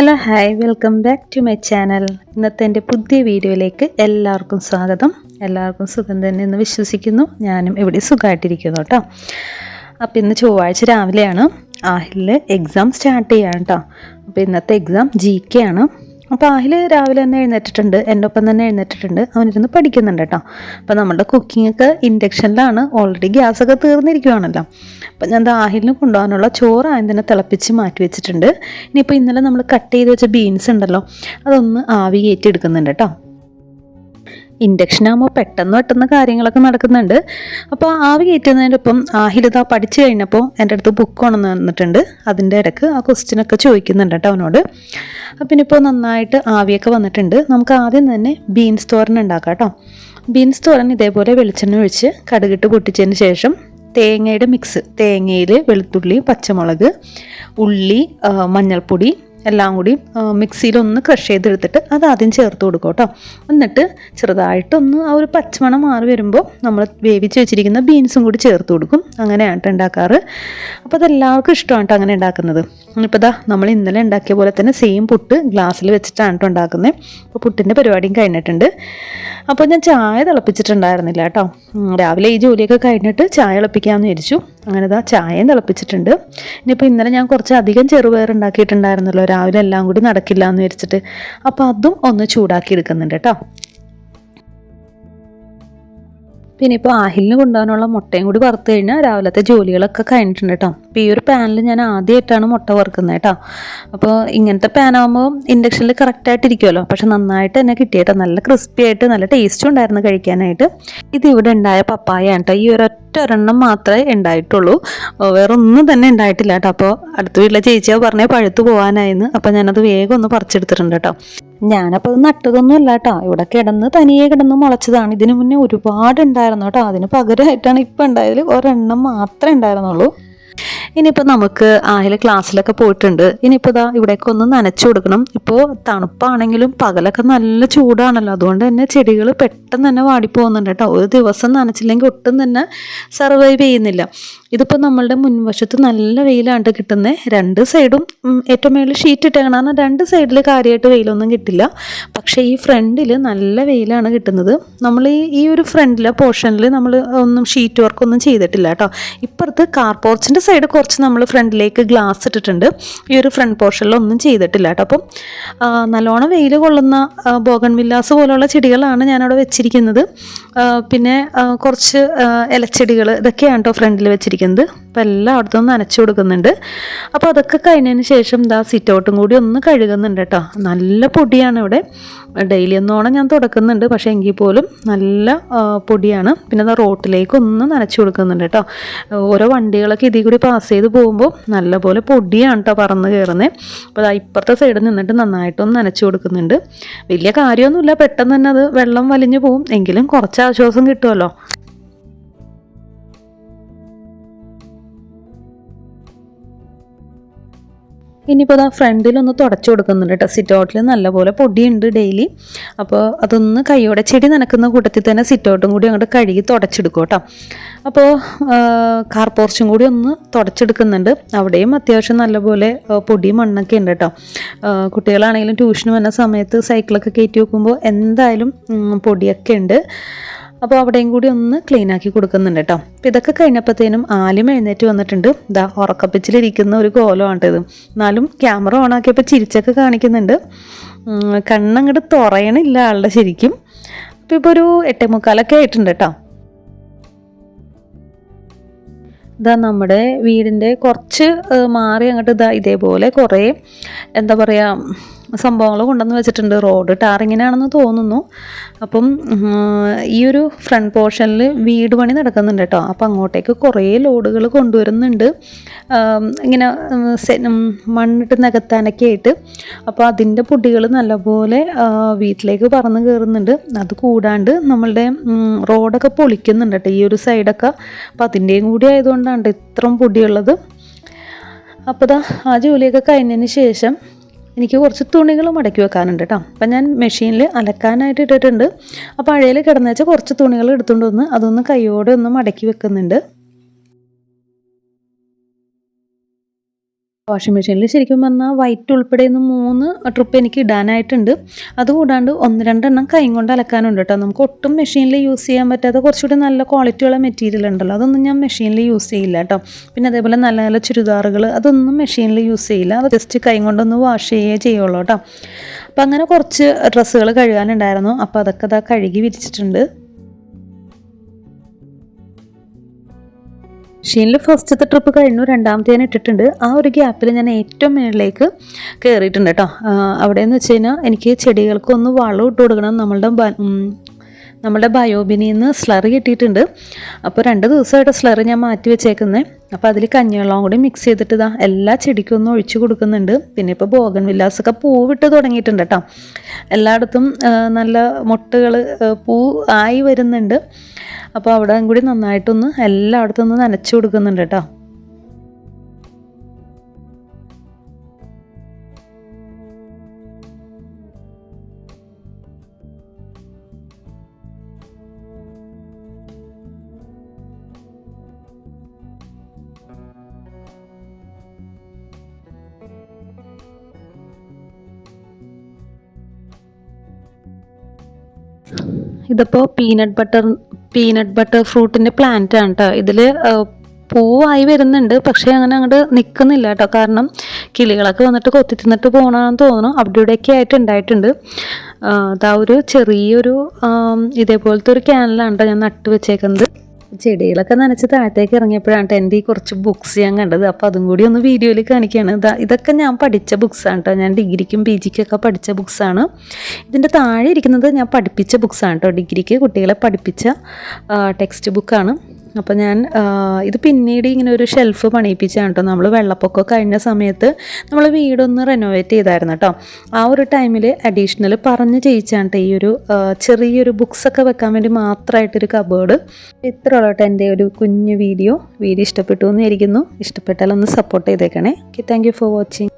Hello hi. Welcome back to my channel. ഇന്നത്തെ എന്റെ പുതിയ വീഡിയോയിലേക്ക് എല്ലാവർക്കും സ്വാഗതം. എല്ലാവർക്കും സുഖം തന്നെ എന്ന് വിശ്വസിക്കുന്നു. ഞാനും ഇവിടെ സുഖമായിട്ടിരിക്കുന്നു കേട്ടോ. അപ്പോൾ ഇന്ന് ചൊവ്വാഴ്ച രാവിലെയാണ്. ആഹിലിൽ എക്സാം സ്റ്റാർട്ട് ചെയ്യാണ് കേട്ടോ. അപ്പോൾ ഇന്നത്തെ എക്സാം ജി കെ ആണ്. അപ്പോൾ ആഹിൽ രാവിലെ തന്നെ എഴുന്നേറ്റിട്ടുണ്ട് എന്റെ ഒപ്പം തന്നെ എഴുന്നേറ്റിട്ടുണ്ട്. അവനിരുന്ന് പഠിക്കുന്നുണ്ട് കേട്ടോ. അപ്പോൾ നമ്മുടെ കുക്കിംഗ് ഒക്കെ ഇൻഡക്ഷനിലാണ് ഓൾറെഡി ഗ്യാസൊക്കെ തീർന്നിരിക്കുകയാണല്ലോ അപ്പോൾ ഞാൻ ആഹിലിന് കൊണ്ടുപോകാനുള്ള ചോറ് ആദ്യം തന്നെ തിളപ്പിച്ച് മാറ്റി വെച്ചിട്ടുണ്ട്. ഇനിയിപ്പോൾ ഇന്നലെ നമ്മൾ കട്ട് ചെയ്ത് വെച്ച ബീൻസ് ഉണ്ടല്ലോ അതൊന്ന് ആവി കയറ്റി എടുക്കുന്നുണ്ട് കേട്ടോ. ഇൻഡക്ഷൻ ആകുമ്പോൾ പെട്ടെന്ന് പെട്ടെന്ന് കാര്യങ്ങളൊക്കെ നടക്കുന്നുണ്ട്. അപ്പോൾ ആവി കയറ്റുന്നതിനൊപ്പം ആഹിലിത പഠിച്ചു കഴിഞ്ഞപ്പോൾ എന്റെ അടുത്ത് ബുക്ക് കൊണ്ടു വന്നിട്ടുണ്ട് അതിന്റെ ഇടയ്ക്ക് ആ ക്വസ്റ്റ്യനൊക്കെ ചോദിക്കുന്നുണ്ട് കേട്ടോ അവനോട്. പിന്നെ ഇപ്പോൾ നന്നായിട്ട് ആവിയൊക്കെ വന്നിട്ടുണ്ട്. നമുക്ക് ആദ്യം തന്നെ ബീൻസ് തോരൻ ഉണ്ടാക്കാം കേട്ടോ. ബീൻസ് തോരൻ ഇതേപോലെ വെളിച്ചെണ്ണ ഒഴിച്ച് കടുകിട്ട് പൊട്ടിച്ചതിന് ശേഷം തേങ്ങയുടെ മിക്സ് തേങ്ങയിൽ വെളുത്തുള്ളി പച്ചമുളക് ഉള്ളി മഞ്ഞൾപ്പൊടി എല്ലാം കൂടി മിക്സിയിലൊന്ന് ക്രഷ് ചെയ്തെടുത്തിട്ട് അത് ആദ്യം ചേർത്ത് കൊടുക്കും കേട്ടോ. എന്നിട്ട് ചെറുതായിട്ടൊന്ന് ആ ഒരു പച്ചമണം മാറി വരുമ്പോൾ നമ്മൾ വേവിച്ച് വെച്ചിരിക്കുന്ന ബീൻസും കൂടി ചേർത്ത് കൊടുക്കും. അങ്ങനെയാണ് ഉണ്ടാക്കാറ്. അപ്പോൾ അതെല്ലാവർക്കും ഇഷ്ടമാണ് അങ്ങനെ ഉണ്ടാക്കുന്നത്. ഇപ്പോൾ ദാ നമ്മൾ ഇന്നലെ ഉണ്ടാക്കിയ പോലെ തന്നെ സെയിം പുട്ട് ഗ്ലാസ്സിൽ വെച്ചിട്ടാണ് ഉണ്ടാക്കുന്നത്. അപ്പോൾ പുട്ടിന്റെ പരിപാടിയും കഴിഞ്ഞിട്ടുണ്ട്. അപ്പോൾ ഞാൻ ചായ തിളപ്പിച്ചിട്ടുണ്ടായിരുന്നില്ല കേട്ടോ രാവിലെ ഈ ജോലിയൊക്കെ കഴിഞ്ഞിട്ട് ചായ തിളപ്പിക്കാമെന്ന് വിചാരിച്ചു. അങ്ങനെ ഇതാ ചായയും തിളപ്പിച്ചിട്ടുണ്ട്. ഇനിയിപ്പോൾ ഇന്നലെ ഞാൻ കുറച്ച് അധികം ചെറുപയർ ഉണ്ടാക്കിയിട്ടുണ്ടായിരുന്നല്ലോ രാവിലെ എല്ലാം കൂടി നടക്കില്ല എന്ന് വിചാരിച്ചിട്ട്. അപ്പോൾ അതും ഒന്ന് ചൂടാക്കി എടുക്കുന്നുണ്ട് കേട്ടോ. പിന്നെ ഇപ്പോൾ ആഹിലിന് കൊണ്ടുപോകാനുള്ള മുട്ടയും കൂടി വറുത്ത് കഴിഞ്ഞാൽ രാവിലത്തെ ജോലികളൊക്കെ കഴിഞ്ഞിട്ടുണ്ട് കേട്ടോ. അപ്പോൾ ഈ ഒരു പാനിൽ ഞാൻ ആദ്യമായിട്ടാണ് മുട്ട വറുക്കുന്നത് കേട്ടോ. അപ്പോൾ ഇങ്ങനത്തെ പാനാകുമ്പോൾ ഇൻഡക്ഷനിൽ കറക്റ്റായിട്ട് ഇരിക്കുമല്ലോ പക്ഷെ നന്നായിട്ട് തന്നെ കിട്ടിയേട്ടോ. നല്ല ക്രിസ്പി ആയിട്ട് നല്ല ടേസ്റ്റും ഉണ്ടായിരുന്നു കഴിക്കാനായിട്ട്. ഇത് ഇവിടെ ഉണ്ടായ പപ്പായ കേട്ടോ. ഈ ഒരൊറ്റ ഒരെണ്ണം മാത്രമേ ഉണ്ടായിട്ടുള്ളൂ. വേറെ ഒന്നും തന്നെ ഉണ്ടായിട്ടില്ല കേട്ടോ. അപ്പോൾ അടുത്ത വീട്ടിലെ ചേച്ചിയാ പറഞ്ഞ പഴുത്തു പോകാനായിരുന്നു അപ്പോൾ ഞാനത് വേഗം ഒന്ന് പറിച്ചെടുത്തിട്ടുണ്ട് കേട്ടോ. ഞാനപ്പോൾ അത് നട്ടതൊന്നും അല്ല കേട്ടോ. ഇവിടെ കിടന്ന് തനിയെ കിടന്ന് മുളച്ചതാണ്. ഇതിനു മുന്നേ ഒരുപാട് ഉണ്ടായിരുന്നു കേട്ടോ. അതിന് പകരമായിട്ടാണ് ഇപ്പം ഉണ്ടായതിൽ ഒരെണ്ണം മാത്രമേ ഉണ്ടായിരുന്നുള്ളൂ. ഇനിയിപ്പോൾ നമുക്ക് ആഹിൽ ക്ലാസ്സിലൊക്കെ പോയിട്ടുണ്ട്. ഇനിയിപ്പോൾ ഇതാ ഇവിടേക്ക് ഒന്ന് നനച്ചു കൊടുക്കണം. ഇപ്പോൾ തണുപ്പാണെങ്കിലും പകലൊക്കെ നല്ല ചൂടാണല്ലോ. അതുകൊണ്ട് തന്നെ ചെടികൾ പെട്ടെന്ന് തന്നെ വാടിപ്പോകുന്നുണ്ട് കേട്ടോ. ഒരു ദിവസം നനച്ചില്ലെങ്കിൽ ഒട്ടും തന്നെ സർവൈവ് ചെയ്യുന്നില്ല. ഇതിപ്പോൾ നമ്മളുടെ മുൻവശത്ത് നല്ല വെയിലാണ് കിട്ടുന്നത് രണ്ട് സൈഡും ഏറ്റവും മേളിൽ ഷീറ്റ് ഇട്ടേക്കണം കാരണം രണ്ട് സൈഡിൽ കാര്യമായിട്ട് വെയിലൊന്നും കിട്ടില്ല. പക്ഷേ ഈ ഫ്രണ്ടിൽ നല്ല വെയിലാണ് കിട്ടുന്നത്. നമ്മൾ ഈ ഈ ഒരു ഫ്രണ്ടിലെ പോർഷനിൽ നമ്മൾ ഒന്നും ഷീറ്റ് വർക്ക് ഒന്നും ചെയ്തിട്ടില്ല കേട്ടോ. ഇപ്പുറത്ത് കാർ പോർച്ചിന്റെ സൈഡ് കുറച്ച് നമ്മൾ ഫ്രണ്ടിലേക്ക് ഗ്ലാസ് ഇട്ടിട്ടുണ്ട്. ഈ ഒരു ഫ്രണ്ട് പോർഷനിൽ ഒന്നും ചെയ്തിട്ടില്ല കേട്ടോ. അപ്പം നല്ലോണം വെയിൽ കൊള്ളുന്ന ബോഗൺ വില്ലാസ് പോലുള്ള ചെടികളാണ് ഞാനവിടെ വെച്ചിരിക്കുന്നത്. പിന്നെ കുറച്ച് ഇലച്ചെടികൾ ഇതൊക്കെയാണ് കേട്ടോ ഫ്രണ്ടിൽ വെച്ചിരിക്കുന്നത്. അപ്പോൾ എല്ലായിടത്തും നനച്ചു കൊടുക്കുന്നുണ്ട്. അപ്പോൾ അതൊക്കെ കഴിഞ്ഞതിന് ശേഷം ദാ സിറ്റൗട്ടും കൂടി ഒന്ന് കഴുകുന്നുണ്ട് കേട്ടോ നല്ല പൊടിയാണ് ഇവിടെ. ഡെയിലി ഒന്നോണം ഞാൻ തുടക്കുന്നുണ്ട്. പക്ഷേ എങ്കിൽ പോലും നല്ല പൊടിയാണ്. പിന്നെ ദാ റോട്ടിലേക്ക് ഒന്ന് നനച്ചു കൊടുക്കുന്നുണ്ട് കേട്ടോ ഓരോ വണ്ടികളൊക്കെ ഇതിൽ കൂടി പാസ് ചെയ്ത് പോകുമ്പോൾ നല്ല പോലെ പൊടിയാണ് കേട്ടോ പറന്ന് കയറുന്നത് അപ്പോൾ ദാ ഇപ്പുറത്തെ സൈഡിൽ നിന്നിട്ട് നന്നായിട്ടൊന്ന് നനച്ചു കൊടുക്കുന്നുണ്ട്. വലിയ കാര്യമൊന്നുമില്ല. പെട്ടെന്ന് തന്നെ അത് വെള്ളം വലിഞ്ഞു പോകും എങ്കിലും കുറച്ച് ആശ്വാസം കിട്ടുമല്ലോ. ഇനിയിപ്പോൾ അതാ ഫ്രണ്ടിലൊന്ന് തുടച്ചു കൊടുക്കുന്നുണ്ട് കേട്ടോ സിറ്റ് ഔട്ടിൽ നല്ലപോലെ പൊടിയുണ്ട് ഡെയിലി. അപ്പോൾ അതൊന്ന് കൈയോടെ ചെടി നനക്കുന്ന കൂട്ടത്തിൽ തന്നെ സിറ്റൗട്ടും കൂടി അങ്ങോട്ട് കഴുകി തുടച്ചെടുക്കും കേട്ടോ അപ്പോൾ കാർ പോർച്ചും കൂടി ഒന്ന് തുടച്ചെടുക്കുന്നുണ്ട്. അവിടെയും അത്യാവശ്യം നല്ലപോലെ പൊടി മണ്ണൊക്കെ ഉണ്ട് കേട്ടോ കുട്ടികളാണെങ്കിലും ട്യൂഷന് വന്ന സമയത്ത് സൈക്കിളൊക്കെ കയറ്റി വെക്കുമ്പോൾ എന്തായാലും പൊടിയൊക്കെ ഉണ്ട്. അപ്പോൾ അവിടെയും കൂടി ഒന്ന് ക്ലീൻ ആക്കി കൊടുക്കുന്നുണ്ട് കേട്ടോ. അപ്പോൾ ഇതൊക്കെ കഴിഞ്ഞപ്പോഴത്തേനും ആലും എഴുന്നേറ്റ് വന്നിട്ടുണ്ട്. ഇതാ ഉറക്കപ്പിച്ചിലിരിക്കുന്ന ഒരു കോലമാണ് ഇത് എന്നാലും ക്യാമറ ഓൺ ആക്കിയപ്പോൾ ചിരിച്ചൊക്കെ കാണിക്കുന്നുണ്ട്. കണ്ണങ്ങട് കണ്ണങ്ങോട്ട് തുറയണില്ല ആളുടെ ശരിക്കും. അപ്പോൾ ഇപ്പോൾ ഒരു എട്ടേ മുക്കാലൊക്കെ ആയിട്ടുണ്ട് കേട്ടോ. ഇതാ നമ്മുടെ വീടിന്റെ കുറച്ച് മാറി അങ്ങോട്ട് ഇതാ ഇതേപോലെ കുറേ എന്താ പറയുക സംഭവങ്ങൾ കൊണ്ടുവന്ന് വെച്ചിട്ടുണ്ട്. റോഡ് ടാറിങ്ങിനാണെന്ന് തോന്നുന്നു. അപ്പം ഈ ഒരു ഫ്രണ്ട് പോർഷനിൽ വീട് പണി നടക്കുന്നുണ്ട് കേട്ടോ. അപ്പം അങ്ങോട്ടേക്ക് കുറേ ലോഡുകൾ കൊണ്ടുവരുന്നുണ്ട്. ഇങ്ങനെ മണ്ണിട്ട് നികത്താനൊക്കെ ആയിട്ട് അപ്പോൾ അതിന്റെ പൊടികൾ നല്ലപോലെ വീട്ടിലേക്ക് പറന്ന് കയറുന്നുണ്ട്. അത് കൂടാണ്ട് നമ്മളുടെ റോഡൊക്കെ പൊളിക്കുന്നുണ്ട് കേട്ടോ. ഈ ഒരു സൈഡൊക്കെ. അപ്പോൾ അതിന്റെയും കൂടി ആയതുകൊണ്ടാണ് ഇത്രയും പൊടിയുള്ളത്. അപ്പോൾ ആ ജോലിയൊക്കെ കഴിഞ്ഞതിന് ശേഷം എനിക്ക് കുറച്ച് തുണികൾ മടക്കി വെക്കാനുണ്ട് കേട്ടോ അപ്പം ഞാൻ മെഷീനിൽ അലക്കാനായിട്ട് ഇട്ടിട്ടുണ്ട്. അപ്പോൾ അഴയിൽ കിടന്നു വെച്ചാൽ കുറച്ച് തുണികൾ എടുത്തുകൊണ്ട് വന്ന് അതൊന്ന് കൈയോടെ ഒന്ന് മടക്കി വെക്കുന്നുണ്ട്. വാഷിംഗ് മെഷീനിൽ ശരിക്കും പറഞ്ഞാൽ വൈറ്റ് ഉൾപ്പെടെ ഇന്ന് മൂന്ന് ട്രിപ്പ് എനിക്ക് ഇടാനായിട്ടുണ്ട്. അതുകൂടാണ്ട് ഒന്ന് രണ്ടെണ്ണം കൈ കൊണ്ട് അലക്കാനുണ്ട് കേട്ടോ നമുക്ക് ഒട്ടും മെഷീനിൽ യൂസ് ചെയ്യാൻ പറ്റാത്ത കുറച്ചുകൂടി നല്ല ക്വാളിറ്റിയുള്ള മെറ്റീരിയൽ ഉണ്ടല്ലോ. അതൊന്നും ഞാൻ മെഷീനിൽ യൂസ് ചെയ്യില്ല കേട്ടോ പിന്നെ അതേപോലെ നല്ല നല്ല ചുരിദാറുകൾ അതൊന്നും മെഷീനിൽ യൂസ് ചെയ്യില്ല. അത് ജസ്റ്റ് കൈ കൊണ്ടൊന്ന് വാഷ് ചെയ്യേ ചെയ്യുള്ളൂ കേട്ടോ അപ്പം അങ്ങനെ കുറച്ച് ഡ്രസ്സുകൾ കഴുകാനുണ്ടായിരുന്നു. അപ്പോൾ അതൊക്കെ ഇതാ കഴുകി വിരിച്ചിട്ടുണ്ട്. മെഷീനിൽ ഫസ്റ്റത്തെ ട്രിപ്പ് കഴിഞ്ഞു രണ്ടാമത്തെ ഞാൻ ഇട്ടിട്ടുണ്ട്. ആ ഒരു ഗ്യാപ്പിൽ ഞാൻ ഏറ്റവും മുകളിലേക്ക് കയറിയിട്ടുണ്ട് കേട്ടോ അവിടെ എന്ന് വെച്ച് കഴിഞ്ഞാൽ എനിക്ക് ചെടികൾക്കൊന്ന് വളം ഇട്ട് കൊടുക്കണം നമ്മളുടെ നമ്മളുടെ ബയോബിനിൽ നിന്ന് സ്ലറി കിട്ടിയിട്ടുണ്ട്. അപ്പോൾ രണ്ട് ദിവസമായിട്ട് സ്ലറി ഞാൻ മാറ്റി വെച്ചേക്കുന്നത് അപ്പോൾ അതിൽ കഞ്ഞിവെള്ളം കൂടി മിക്സ് ചെയ്തിട്ട് ഇതാ എല്ലാ ചെടിക്കും ഒന്ന് ഒഴിച്ചു കൊടുക്കുന്നുണ്ട്. പിന്നെ ഇപ്പോൾ ബോഗൻ വില്ലാസൊക്കെ പൂവിട്ട് തുടങ്ങിയിട്ടുണ്ട് കേട്ടോ എല്ലായിടത്തും നല്ല മുട്ടകൾ പൂ ആയി വരുന്നുണ്ട്. അപ്പോൾ അവിടെ കൂടി നന്നായിട്ടൊന്ന് എല്ലായിടത്തും ഒന്ന് നനച്ചു കൊടുക്കുന്നുണ്ട് കേട്ടോ ഇതിപ്പോൾ പീനട്ട് ബട്ടർ പീനട്ട് ബട്ടർ ഫ്രൂട്ടിന്റെ പ്ലാന്റ് ആണ് കേട്ടോ ഇതിൽ പൂവായി വരുന്നുണ്ട് പക്ഷേ അങ്ങനെ അങ്ങോട്ട് നിൽക്കുന്നില്ല കേട്ടോ കാരണം കിളികളൊക്കെ വന്നിട്ട് കൊത്തി തിന്നിട്ട് പോകണമെന്ന് തോന്നുന്നു. അവിടെ ഇവിടെയൊക്കെ ആയിട്ട് ഉണ്ടായിട്ടുണ്ട് അതാ ഒരു ചെറിയൊരു ഇതേപോലത്തെ ഒരു ക്യാനലാണ് കേട്ടോ ഞാൻ നട്ട് വെച്ചേക്കുന്നത്. ചെടികളൊക്കെ നനച്ച് താഴത്തേക്ക് ഇറങ്ങിയപ്പോഴാണ് എന്റെ ഈ കുറച്ച് ബുക്സ് ഞാൻ കണ്ടത്. അപ്പോൾ അതും കൂടി ഒന്ന് വീഡിയോയിൽ കാണിക്കുകയാണ്. ഇതാ ഇതൊക്കെ ഞാൻ പഠിച്ച ബുക്സാണ് കേട്ടോ ഞാൻ ഡിഗ്രിക്കും പി ജിക്കൊക്കെ പഠിച്ച ബുക്സാണ് ഇതിന്റെ താഴെ ഇരിക്കുന്നത് ഞാൻ പഠിപ്പിച്ച ബുക്സാണ് കേട്ടോ ഡിഗ്രിക്ക് കുട്ടികളെ പഠിപ്പിച്ച ടെക്സ്റ്റ് ബുക്കാണ് അപ്പോൾ ഞാൻ ഇത് പിന്നീട് ഇങ്ങനെ ഒരു ഷെൽഫ് പണിയിപ്പിച്ചാണ് കേട്ടോ. നമ്മൾ വെള്ളപ്പൊക്കം കഴിഞ്ഞ സമയത്ത് നമ്മൾ വീടൊന്ന് റെനോവേറ്റ് ചെയ്തായിരുന്നു കേട്ടോ. ആ ഒരു ടൈമിൽ അഡീഷണൽ പറഞ്ഞ് ചെയ്യിച്ചാണ് കേട്ടോ ഈ ഒരു ചെറിയൊരു ബുക്സൊക്കെ വെക്കാൻ വേണ്ടി മാത്രമായിട്ടൊരു കബേർഡ് ഇത്ര കേട്ടോ എന്റെ ഒരു കുഞ്ഞു വീഡിയോ വീഡിയോ ഇഷ്ടപ്പെട്ടു എന്ന് ഇരിക്കുന്നു ഇഷ്ടപ്പെട്ടാൽ ഒന്ന് സപ്പോർട്ട് ചെയ്തേക്കണേ. Okay thank for watching